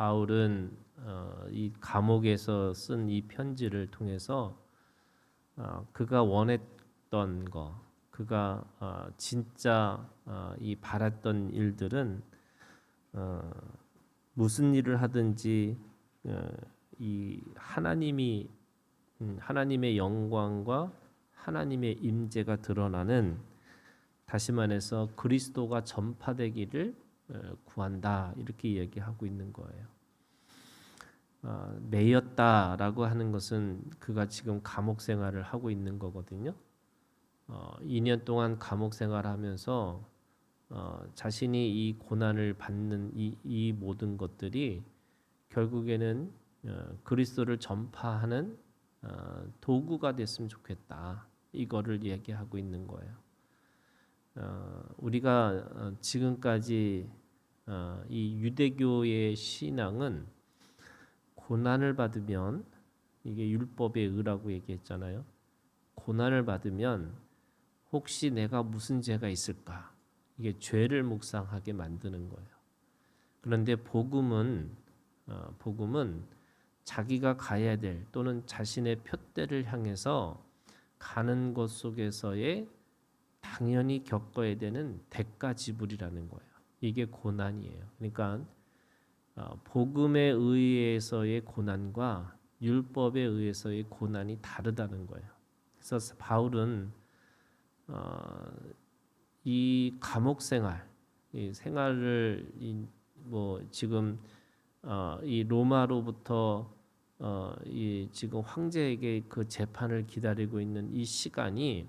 바울은 어, 이 감옥에서 쓴 이 편지를 통해서 어, 그가 원했던 거, 그가 어, 진짜 어, 이 바랐던 일들은 어, 무슨 일을 하든지 어, 이 하나님이 음, 하나님의 영광과 하나님의 임재가 드러나는 다시 말해서 그리스도가 전파되기를 어, 구한다 이렇게 얘기하고 있는 거예요. 어, 매였다라고 하는 것은 그가 지금 감옥 생활을 하고 있는 거거든요. 어, 2년 동안 감옥 생활하면서 어, 자신이 이 고난을 받는 이, 이 모든 것들이 결국에는 어, 그리스도를 전파하는 어, 도구가 됐으면 좋겠다. 이거를 얘기하고 있는 거예요. 어, 우리가 어, 지금까지 어, 이 유대교의 신앙은 고난을 받으면 이게 율법의 의라고 얘기했잖아요. 고난을 받으면 혹시 내가 무슨 죄가 있을까? 이게 죄를 묵상하게 만드는 거예요. 그런데 복음은 어, 복음은 자기가 가야 될 또는 자신의 표대를 향해서 가는 것 속에서의 당연히 겪어야 되는 대가 지불이라는 거예요. 이게 고난이에요. 그러니까 어, 복음에 의해서의 고난과 율법에 의해서의 고난이 다르다는 거예요. 그래서 바울은 어, 이 감옥 생활, 이 생활을 이, 뭐 지금 어, 이 로마로부터 어, 이 지금 황제에게 그 재판을 기다리고 있는 이 시간이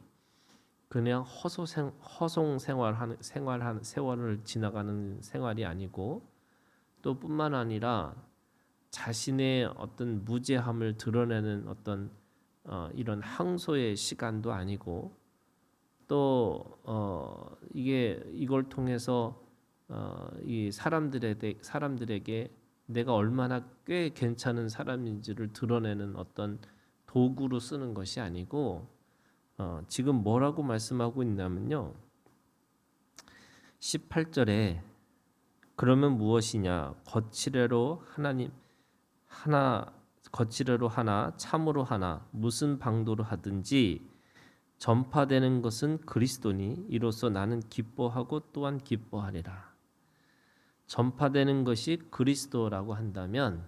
그냥 허소생 허송 생활하는 생활하는 세월을 지나가는 생활이 아니고 또 뿐만 아니라 자신의 어떤 무죄함을 드러내는 어떤 어, 이런 항소의 시간도 아니고 또 어, 이게 이걸 통해서 어, 이 사람들에게 사람들에게 내가 얼마나 꽤 괜찮은 사람인지를 드러내는 어떤 도구로 쓰는 것이 아니고 어, 지금 뭐라고 말씀하고 있냐면요. 18절에 그러면 무엇이냐 거칠애로 하나님 하나 거칠애로 하나 참으로 하나 무슨 방도로 하든지 전파되는 것은 그리스도니 이로써 나는 기뻐하고 또한 기뻐하리라. 전파되는 것이 그리스도라고 한다면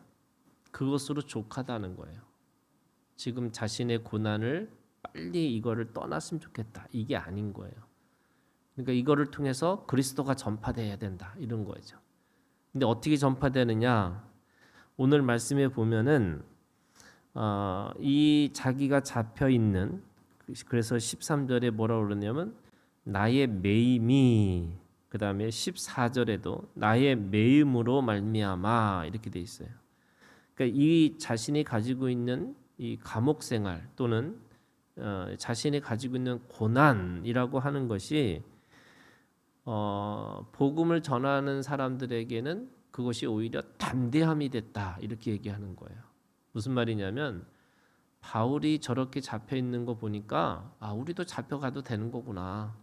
그것으로 족하다는 거예요. 지금 자신의 고난을 빨리 이거를 떠났으면 좋겠다. 이게 아닌 거예요. 그러니까 이거를 통해서 그리스도가 전파돼야 된다. 이런 거죠. 근데 어떻게 전파되느냐? 오늘 말씀에 보면은 어, 이 자기가 잡혀 있는 그래서 13절에 뭐라고 그러냐면 나의 매임이 그다음에 14절에도 나의 매임으로 말미암아 이렇게 돼 있어요. 그러니까 이 자신이 가지고 있는 이 감옥 생활 또는 어, 자신이 가지고 있는 고난이라고 하는 것이 어, 복음을 전하는 사람들에게는 그것이 오히려 담대함이 됐다 이렇게 얘기하는 거예요. 무슨 말이냐면 바울이 저렇게 잡혀 있는 거 보니까 아 우리도 잡혀가도 되는 거구나.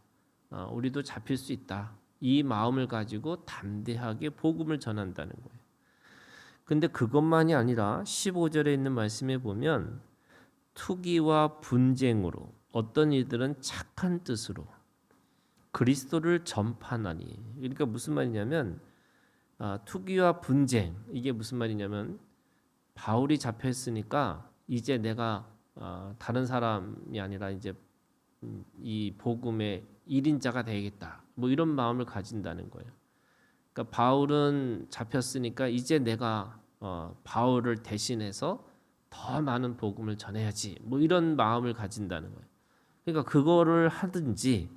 아, 우리도 잡힐 수 있다. 이 마음을 가지고 담대하게 복음을 전한다는 거예요. 근데 그것만이 아니라 15절에 있는 말씀에 보면 투기와 분쟁으로 어떤 이들은 착한 뜻으로 그리스도를 전파하니 그러니까 무슨 말이냐면 아, 투기와 분쟁 이게 무슨 말이냐면 바울이 잡혀 있으니까 이제 내가 어, 다른 사람이 아니라 이제 음, 이 복음의 일인자가 되겠다. 뭐 이런 마음을 가진다는 거예요. 그러니까 바울은 잡혔으니까 이제 내가 어, 바울을 대신해서 더 많은 복음을 전해야지. 뭐 이런 마음을 가진다는 거예요. 그러니까 그거를 하든지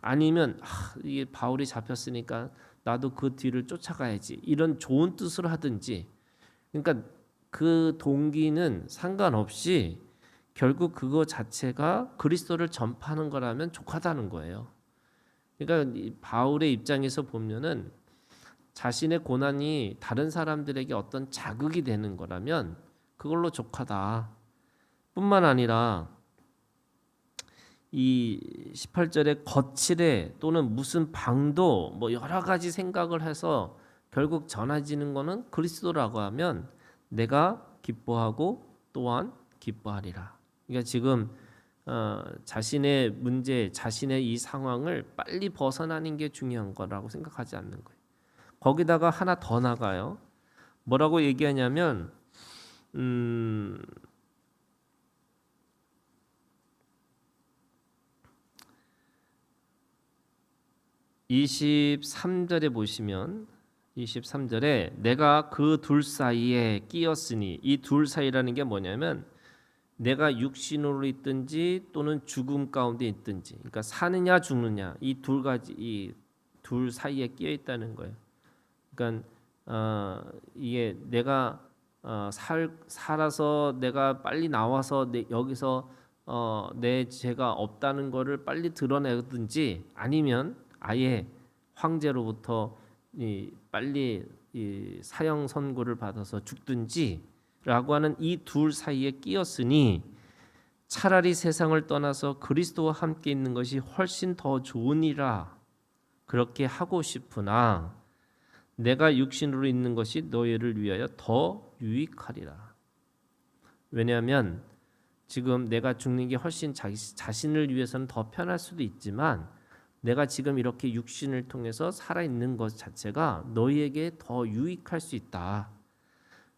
아니면 아, 이게 바울이 잡혔으니까 나도 그 뒤를 쫓아가야지. 이런 좋은 뜻으로 하든지. 그러니까 그 동기는 상관없이 결국 그거 자체가 그리스도를 전파하는 거라면 족하다는 거예요. 그러니까 바울의 입장에서 보면은 자신의 고난이 다른 사람들에게 어떤 자극이 되는 거라면 그걸로 족하다. 뿐만 아니라 이 18절에 거칠에 또는 무슨 방도 뭐 여러 가지 생각을 해서 결국 전해지는 거는 그리스도라고 하면 내가 기뻐하고 또한 기뻐하리라. 그러니까 지금 어, 자신의 문제, 자신의 이 상황을 빨리 벗어나는 게 중요한 거라고 생각하지 않는 거예요. 거기다가 하나 더 나가요. 뭐라고 얘기하냐면 음, (23절에) 보시면 (23절에) 내가 그 둘 사이에 끼었으니 이 둘 사이라는 게 뭐냐면 내가 육신으로 있든지 또는 죽음 가운데 있든지 그러니까 사느냐 죽느냐 이 둘 가지 이 둘 사이에 끼어 있다는 거예요. 그러니까 어, 이게 내가 어, 살 살아서 내가 빨리 나와서 내, 여기서 어, 내 죄가 없다는 거를 빨리 드러내든지 아니면 아예 황제로부터 이 빨리 이 사형 선고를 받아서 죽든지라고 하는 이 둘 사이에 끼었으니 차라리 세상을 떠나서 그리스도와 함께 있는 것이 훨씬 더 좋으니라. 그렇게 하고 싶으나 내가 육신으로 있는 것이 너희를 위하여 더 유익하리라. 왜냐하면 지금 내가 죽는 게 훨씬 자기, 자신을 위해서는 더 편할 수도 있지만 내가 지금 이렇게 육신을 통해서 살아 있는 것 자체가 너희에게 더 유익할 수 있다.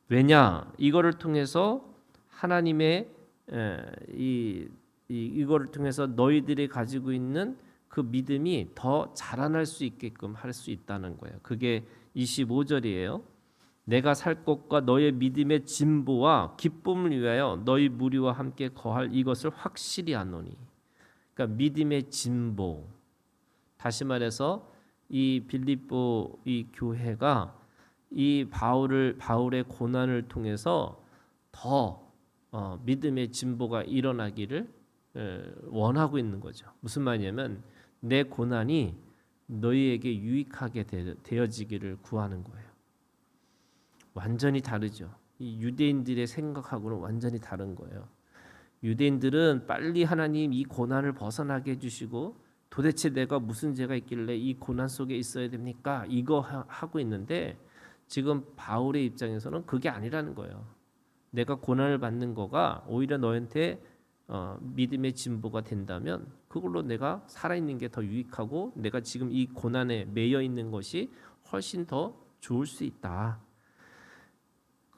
왜냐? 이거를 통해서 하나님의 에, 이, 이 이거를 통해서 너희들이 가지고 있는 그 믿음이 더 자라날 수 있게끔 할 수 있다는 거예요. 그게 25절이에요. 내가 살 것과 너의 믿음의 진보와 기쁨을 위하여 너희 무리와 함께 거할 이것을 확실히 아노니. 그러니까 믿음의 진보. 다시 말해서 이 빌립보 이 교회가 이 바울을 바울의 고난을 통해서 더 어, 믿음의 진보가 일어나기를 에, 원하고 있는 거죠. 무슨 말이냐면 내 고난이 너희에게 유익하게 되어지기를 구하는 거예요. 완전히 다르죠. 이 유대인들의 생각하고는 완전히 다른 거예요. 유대인들은 빨리 하나님 이 고난을 벗어나게 해주시고 도대체 내가 무슨 죄가 있길래 이 고난 속에 있어야 됩니까? 이거 하고 있는데 지금 바울의 입장에서는 그게 아니라는 거예요. 내가 고난을 받는 거가 오히려 너한테 어, 믿음의 진보가 된다면 그걸로 내가 살아있는 게 더 유익하고 내가 지금 이 고난에 매여 있는 것이 훨씬 더 좋을 수 있다.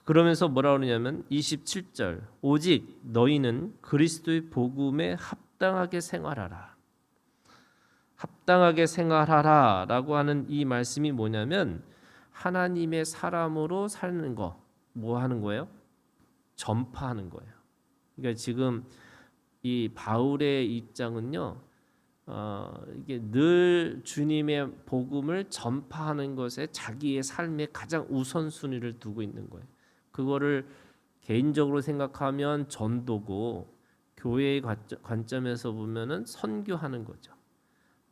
그러면서 뭐라 그러냐면 27절 오직 너희는 그리스도의 복음에 합당하게 생활하라. 합당하게 생활하라라고 하는 이 말씀이 뭐냐면 하나님의 사람으로 사는 거 뭐 하는 거예요? 전파하는 거예요. 그러니까 지금 이 바울의 입장은요. 어, 이게 늘 주님의 복음을 전파하는 것에 자기의 삶의 가장 우선순위를 두고 있는 거예요. 그거를 개인적으로 생각하면 전도고 교회의 관점에서 보면은 선교하는 거죠.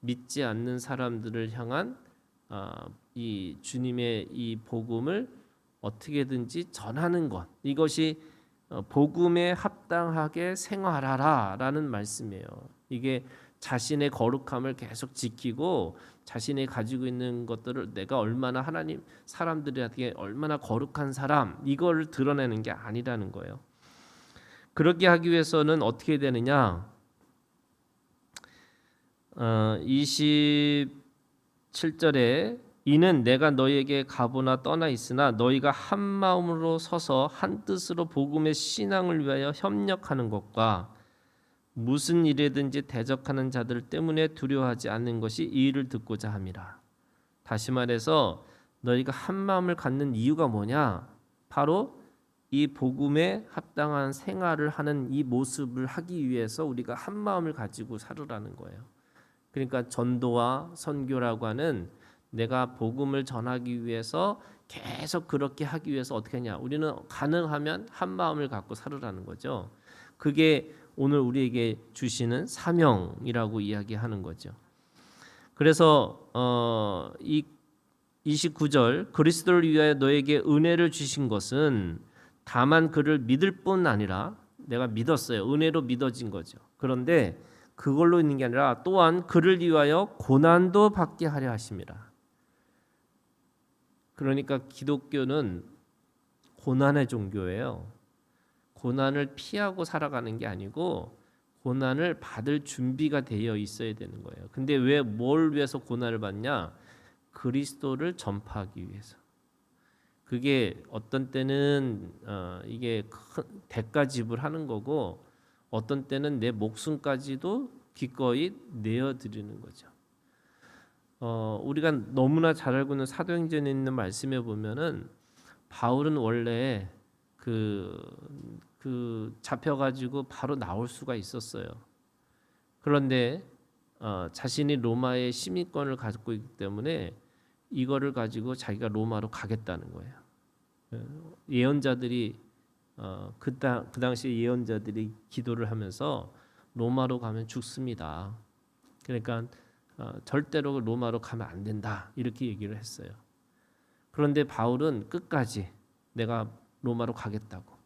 믿지 않는 사람들을 향한 어, 이 주님의 이 복음을 어떻게든지 전하는 것 이것이 어, 복음에 합당하게 생활하라라는 말씀이에요. 이게 자신의 거룩함을 계속 지키고 자신이 가지고 있는 것들을 내가 얼마나 하나님 사람들에게 얼마나 거룩한 사람 이걸 드러내는 게 아니라는 거예요. 그렇게 하기 위해서는 어떻게 되느냐? 어, 27절에 이는 내가 너희에게 가보나 떠나 있으나 너희가 한 마음으로 서서 한 뜻으로 복음의 신앙을 위하여 협력하는 것과 무슨 일에든지 대적하는 자들 때문에 두려워하지 않는 것이 이 일을 듣고자 함이라. 다시 말해서 너희가 한 마음을 갖는 이유가 뭐냐? 바로 이 복음에 합당한 생활을 하는 이 모습을 하기 위해서 우리가 한 마음을 가지고 살으라는 거예요. 그러니까 전도와 선교라고 하는 내가 복음을 전하기 위해서 계속 그렇게 하기 위해서 어떻게 하냐? 우리는 가능하면 한 마음을 갖고 살으라는 거죠. 그게 오늘 우리에게 주시는 사명이라고 이야기하는 거죠. 그래서 어, 이 29절 그리스도를 위하여 너에게 은혜를 주신 것은 다만 그를 믿을 뿐 아니라 내가 믿었어요. 은혜로 믿어진 거죠. 그런데 그걸로 있는 게 아니라 또한 그를 위하여 고난도 받게 하려 하심이라. 그러니까 기독교는 고난의 종교예요. 고난을 피하고 살아가는 게 아니고 고난을 받을 준비가 되어 있어야 되는 거예요. 근데 왜 뭘 위해서 고난을 받냐? 그리스도를 전파하기 위해서. 그게 어떤 때는 어, 이게 큰 대가 지불하는 거고 어떤 때는 내 목숨까지도 기꺼이 내어 드리는 거죠. 어, 우리가 너무나 잘 알고 있는 사도행전에 있는 말씀에 보면은 바울은 원래 그, 그 잡혀가지고 바로 나올 수가 있었어요. 그런데 어, 자신이 로마의 시민권을 가지고 있기 때문에 이거를 가지고 자기가 로마로 가겠다는 거예요. 어, 예언자들이 어, 그, 당, 그 당시 예언자들이 기도를 하면서 로마로 가면 죽습니다. 그러니까 어, 절대로 로마로 가면 안 된다 이렇게 얘기를 했어요. 그런데 바울은 끝까지 내가 로마로 가겠다고.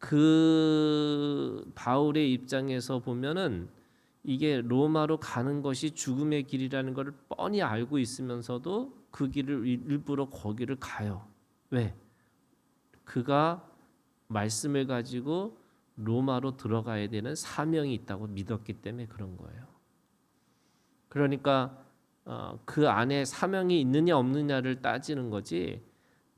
그 바울의 입장에서 보면은 이게 로마로 가는 것이 죽음의 길이라는 것을 뻔히 알고 있으면서도 그 길을 일부러 거기를 가요. 왜? 그가 말씀을 가지고 로마로 들어가야 되는 사명이 있다고 믿었기 때문에 그런 거예요. 그러니까 어, 그 안에 사명이 있느냐 없느냐를 따지는 거지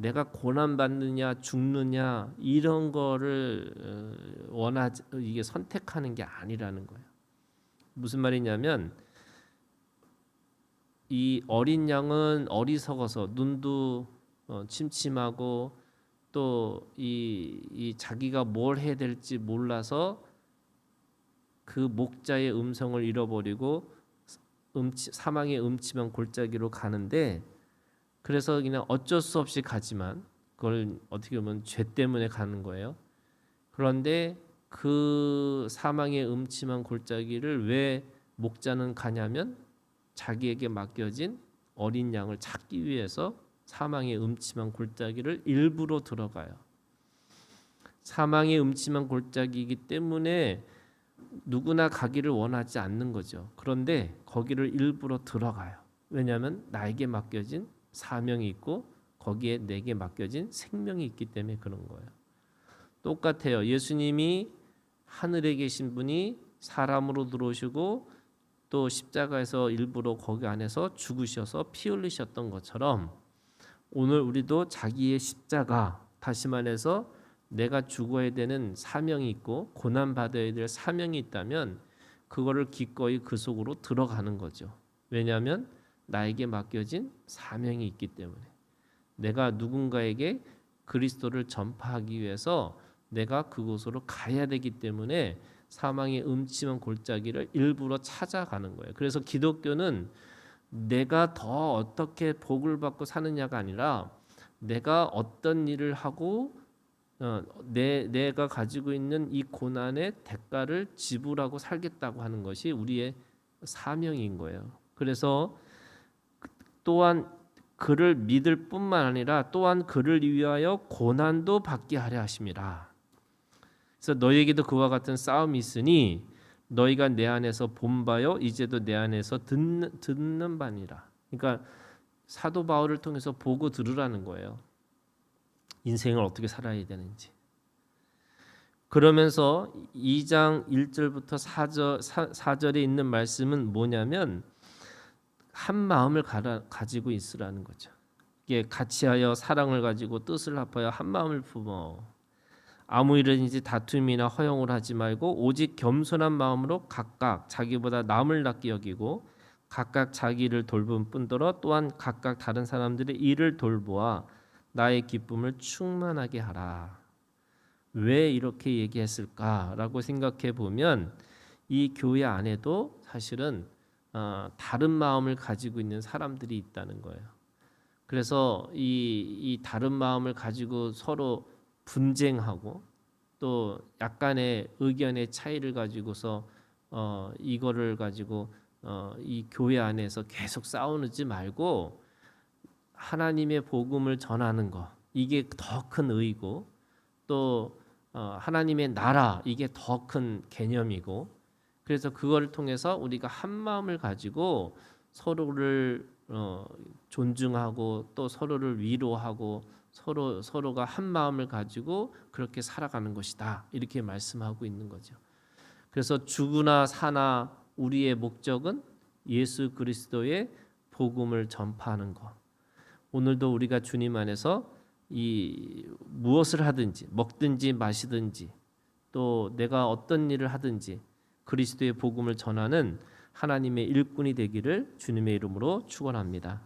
내가 고난 받느냐 죽느냐 이런 거를 어, 원하지 이게 선택하는 게 아니라는 거예요. 무슨 말이냐면 이 어린 양은 어리석어서 눈도 어, 침침하고 또이 이 자기가 뭘 해야 될지 몰라서 그 목자의 음성을 잃어버리고 음치, 사망의 음침한 골짜기로 가는데 그래서 그냥 어쩔 수 없이 가지만 그걸 어떻게 보면 죄 때문에 가는 거예요. 그런데 그 사망의 음침한 골짜기를 왜 목자는 가냐면 자기에게 맡겨진 어린 양을 찾기 위해서 사망의 음침한 골짜기를 일부러 들어가요. 사망의 음침한 골짜기이기 때문에 누구나 가기를 원하지 않는 거죠. 그런데 거기를 일부러 들어가요. 왜냐하면 나에게 맡겨진 사명이 있고 거기에 내게 맡겨진 생명이 있기 때문에 그런 거예요. 똑같아요. 예수님이 하늘에 계신 분이 사람으로 들어오시고 또 십자가에서 일부러 거기 안에서 죽으셔서 피 흘리셨던 것처럼 오늘 우리도 자기의 십자가 다시 말해서 내가 죽어야 되는 사명이 있고 고난 받아야 될 사명이 있다면 그거를 기꺼이 그 속으로 들어가는 거죠. 왜냐하면 나에게 맡겨진 사명이 있기 때문에 내가 누군가에게 그리스도를 전파하기 위해서 내가 그곳으로 가야 되기 때문에 사망의 음침한 골짜기를 일부러 찾아가는 거예요. 그래서 기독교는 내가 더 어떻게 복을 받고 사느냐가 아니라 내가 어떤 일을 하고 어, 내 내가 가지고 있는 이 고난의 대가를 지불하고 살겠다고 하는 것이 우리의 사명인 거예요. 그래서 또한 그를 믿을 뿐만 아니라 또한 그를 위하여 고난도 받게 하려 하심이라. 그래서 너에게도 그와 같은 싸움이 있으니 너희가 내 안에서 본바요 이제도 내 안에서 듣는 듣는 바니라. 그러니까 사도 바울을 통해서 보고 들으라는 거예요. 인생을 어떻게 살아야 되는지. 그러면서 2장 1절부터 4절 4절에 있는 말씀은 뭐냐면 한 마음을 가지고 있으라는 거죠. 이게 같이하여 사랑을 가지고 뜻을 합하여 한 마음을 품어 아무 일든지 다툼이나 허용을 하지 말고 오직 겸손한 마음으로 각각 자기보다 남을 낫게 여기고 각각 자기를 돌본 뿐더러 또한 각각 다른 사람들의 일을 돌보아 나의 기쁨을 충만하게 하라. 왜 이렇게 얘기했을까라고 생각해 보면 이 교회 안에도 사실은 어, 다른 마음을 가지고 있는 사람들이 있다는 거예요. 그래서 이, 이 다른 마음을 가지고 서로 분쟁하고 또 약간의 의견의 차이를 가지고서 어, 이거를 가지고 어, 이 교회 안에서 계속 싸우지 말고 하나님의 복음을 전하는 거 이게 더 큰 의고 또 어, 하나님의 나라 이게 더 큰 개념이고 그래서 그거를 통해서 우리가 한 마음을 가지고 서로를 어, 존중하고 또 서로를 위로하고 서로 서로가 한 마음을 가지고 그렇게 살아가는 것이다 이렇게 말씀하고 있는 거죠. 그래서 죽으나 사나 우리의 목적은 예수 그리스도의 복음을 전파하는 것. 오늘도 우리가 주님 안에서 이 무엇을 하든지 먹든지 마시든지 또 내가 어떤 일을 하든지 그리스도의 복음을 전하는 하나님의 일꾼이 되기를 주님의 이름으로 축원합니다.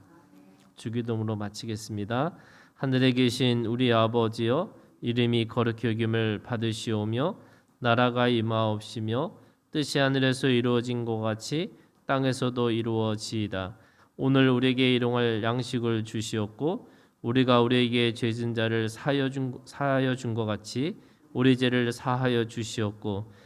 주기도문으로 마치겠습니다. 하늘에 계신 우리 아버지여 이름이 거룩히 여김을 받으시오며 나라가 임하옵시며 뜻이 하늘에서 이루어진 것 같이 땅에서도 이루어지이다. 오늘 우리에게 일용할 양식을 주시옵고 우리가 우리에게 죄진 자를 사하여 준 것 같이 우리 죄를 사하여 주시옵고